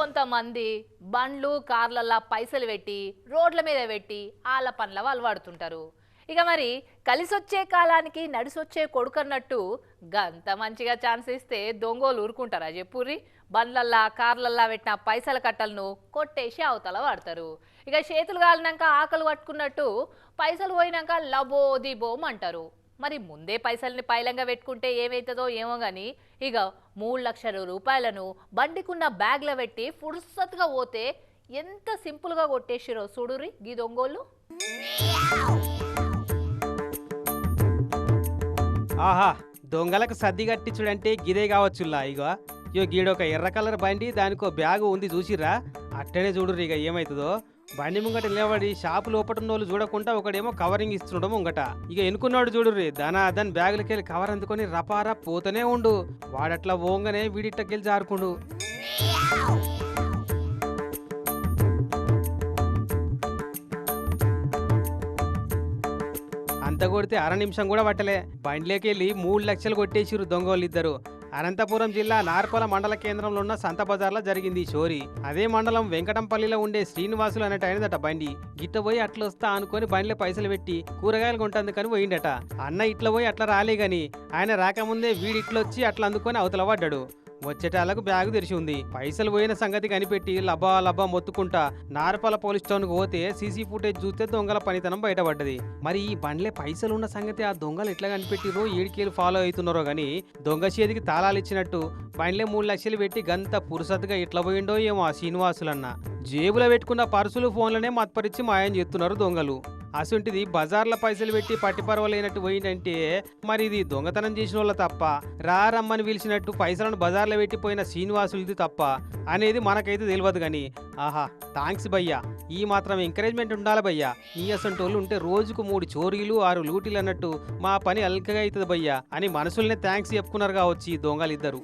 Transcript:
కొంతమంది బండ్లు కార్లల్లా పైసలు పెట్టి రోడ్ల మీద పెట్టి ఆళ్ళ పనుల వాళ్ళు వాడుతుంటారు. ఇక మరి కలిసొచ్చే కాలానికి నడిసొచ్చే కొడుకన్నట్టు గంత మంచిగా ఛాన్స్ ఇస్తే దొంగోలు ఊరుకుంటారా చెప్పుర్రి? బండ్లల్లా కార్లల్లా పెట్టిన పైసల కట్టలను కొట్టేసి అవతల వాడతారు. ఇక చేతులు కాలినాక ఆకలి పట్టుకున్నట్టు పైసలు పోయినాక లబో దిబోం అంటారు మరి ముందే పైసల్ని పైలంగా పెట్టుకుంటే ఏమవుతుందో ఏమో కానీ ఇక మూడు లక్షల రూపాయలను బండికున్న బ్యాగ్లో పెట్టి ఫుర్సత్గా పోతే ఎంత సింపుల్గా కొట్టేసిరో చూడురి గీ దొంగోళ్ళు. ఆహా దొంగలకు సర్ది కట్టించుడంటే గిదే కావచ్చులా ఇగో. ఇగో గీడొక ఎర్ర కలర్ బండి దానికో బ్యాగు ఉంది చూసిరా అట్టనే చూడురు ఇక ఏమవుతుందో బండి ముంగట నిలబడి షాపు లోపట వాళ్ళు చూడకుండా ఒకడేమో కవరింగ్ ఇస్తున్నాడు ముంగట. ఇక ఎన్నుకున్నాడు చూడుర్రి దానా దాని బ్యాగులకెళ్ళి కవర్ అందుకొని రపారా పోతూనే ఉండు. వాడట్లా ఓంగనే వీడిట్టకెళ్ళి జారుకుండు. అంత కొడితే అర నిమిషం కూడా పట్టలే. బండ్లేకెళ్ళి మూడు లక్షలు కొట్టేసిరు దొంగోళ్ళు ఇద్దరు అనంతపురం జిల్లా నార్పల మండల కేంద్రంలో ఉన్న సంత బజార్లో జరిగింది చోరీ. అదే మండలం వెంకటంపల్లిలో ఉండే శ్రీనివాసులు అనేట ఆయనదట బండి. గిట్ట పోయి అట్లా వస్తా అనుకొని బండిలో పైసలు పెట్టి కూరగాయలు కొంటందుకని పోయిండట. అన్న ఇట్లా పోయి అట్లా రాలే గాని ఆయన రాకముందే వీడిట్లొచ్చి అట్లా అందుకొని అవతల పడ్డాడు. వచ్చేటాలకు బ్యాగు తెరిచి ఉంది. పైసలు పోయిన సంగతి కనిపెట్టి లబ్బా లబ్బా మొత్తుకుంటా నారపల పోలీస్ స్టేషన్కి పోతే సీసీ ఫుటేజ్ చూస్తే దొంగల పనితనం బయటపడ్డది. మరి ఈ బండ్లే పైసలు ఉన్న సంగతి ఆ దొంగలు ఎట్లా కనిపెట్టిరో ఏడికేలు ఫాలో అవుతున్నారో గాని దొంగ చేతికి తాళాలు ఇచ్చినట్టు బండ్లే మూడు లక్షలు పెట్టి గంత పురుసత్తుగా ఇట్లా పోయిండో ఏమో ఆ శ్రీనివాసులన్న. జేబులో పెట్టుకున్న పర్సులు ఫోన్లనే మత్పరిచి మాయం చేస్తున్నారు దొంగలు. అసొంటిది బజార్ల పైసలు పెట్టి పట్టిపరవలేనట్టు పోయిందంటే మరి ఇది దొంగతనం చేసిన వాళ్ళ తప్ప రా రమ్మని పిలిచినట్టు పైసలను బజార్లో పెట్టిపోయిన శ్రీనివాసులది తప్ప అనేది మనకైతే తెలియదు కానీ ఆహా థ్యాంక్స్ భయ్యా. ఈ మాత్రం ఎంకరేజ్మెంట్ ఉండాలి భయ్యా. ఈ అసంటి వాళ్ళు ఉంటే రోజుకు మూడు చోరీలు ఆరు లూటీలు అన్నట్టు మా పని అల్కగా అవుతుంది భయ్యా అని మనసుల్నే థ్యాంక్స్ చెప్పుకున్నారు కావచ్చు ఈ దొంగలు ఇద్దరు